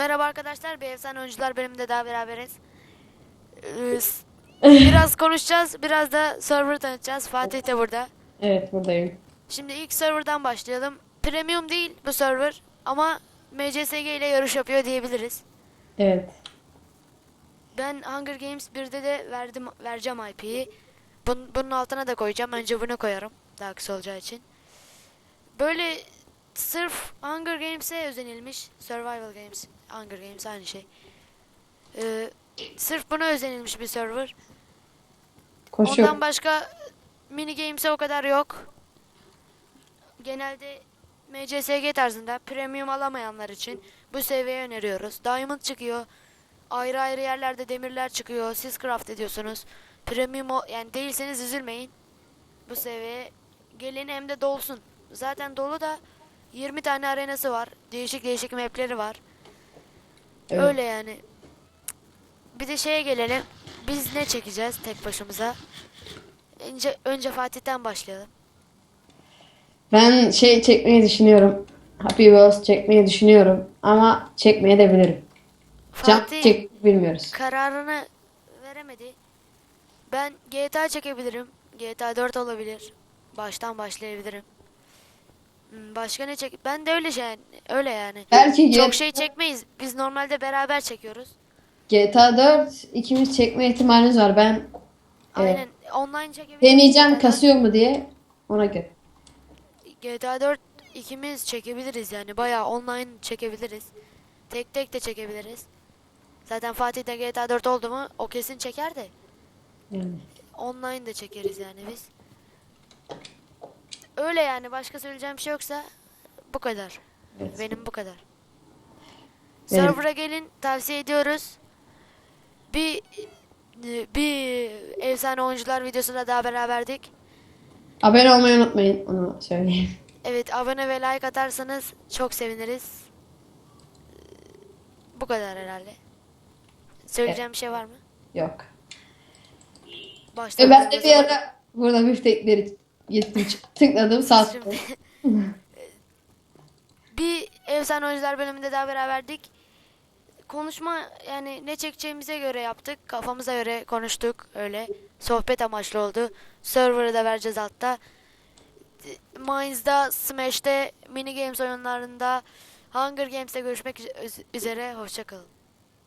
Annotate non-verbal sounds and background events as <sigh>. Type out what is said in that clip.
Merhaba arkadaşlar, bir efsane oyuncular bölümünde daha beraberiz. Ee, biraz konuşacağız, biraz da server tanıtacağız. Fatih de burada. Evet buradayım. Şimdi ilk serverdan başlayalım. Premium değil bu server ama MCSG ile yarış yapıyor diyebiliriz. Evet. Ben Hunger Games 1'de de verdim vereceğim IP'yi. Bun, bunun altına da koyacağım. Önce bunu koyarım. Daha kısa olacağı için. Böyle sırf Hunger Games'e özenilmiş. Survival Games, Hunger Games aynı şey. Ee, sırf buna özenilmiş bir server. Koşuyor. Ondan başka mini games'e o kadar yok. Genelde MCSG tarzında premium alamayanlar için bu seviyeye öneriyoruz. Diamond çıkıyor. Ayrı ayrı yerlerde demirler çıkıyor. Siz craft ediyorsunuz. Premium o- yani değilseniz üzülmeyin. Bu seviyeye gelin hem de dolsun. Zaten dolu da 20 tane arenası var. Değişik değişik mapleri var. Evet. Öyle yani. Bir de şeye gelelim. Biz ne çekeceğiz tek başımıza? Önce, önce Fatih'ten başlayalım. Ben şey çekmeyi düşünüyorum. Happy Wheels çekmeyi düşünüyorum. Ama çekmeye de bilirim. Can Fatih çek bilmiyoruz. kararını veremedi. Ben GTA çekebilirim. GTA 4 olabilir. Baştan başlayabilirim. Hmm, Başka ne çek? Ben de öyle şey öyle yani. Belki Çok şey çekmeyiz. Biz normalde beraber çekiyoruz. GTA 4 ikimiz çekme ihtimaliniz var. Ben Aynen. Online çekebiliriz. deneyeceğim kasıyor mu diye ona göre. GTA 4 ikimiz çekebiliriz yani bayağı online çekebiliriz. Tek tek de çekebiliriz. Zaten Fatih de GTA 4 oldu mu o kesin çeker de Yani. online de çekeriz yani biz. Öyle yani başka söyleyeceğim bir şey yoksa bu kadar. Evet. Benim bu kadar. Benim. Server'a gelin tavsiye ediyoruz. Bir bir efsane oyuncular videosunda daha beraberdik. Abone olmayı unutmayın. Onu söyleyeyim. Evet abone ve like atarsanız çok seviniriz. Bu kadar herhalde. Söyleyeceğim bir şey var mı? Yok. Başta E ben de bir ara burada müftekleri gittim tıkladım sattım. <laughs> Bir efsane oyuncular bölümünde daha beraberdik. Konuşma yani ne çekeceğimize göre yaptık. Kafamıza göre konuştuk öyle. Sohbet amaçlı oldu. Server'ı da vereceğiz altta. Mines'da, Smash'te, mini games oyunlarında, Hunger Games'te görüşmek üze- üzere. Hoşçakalın.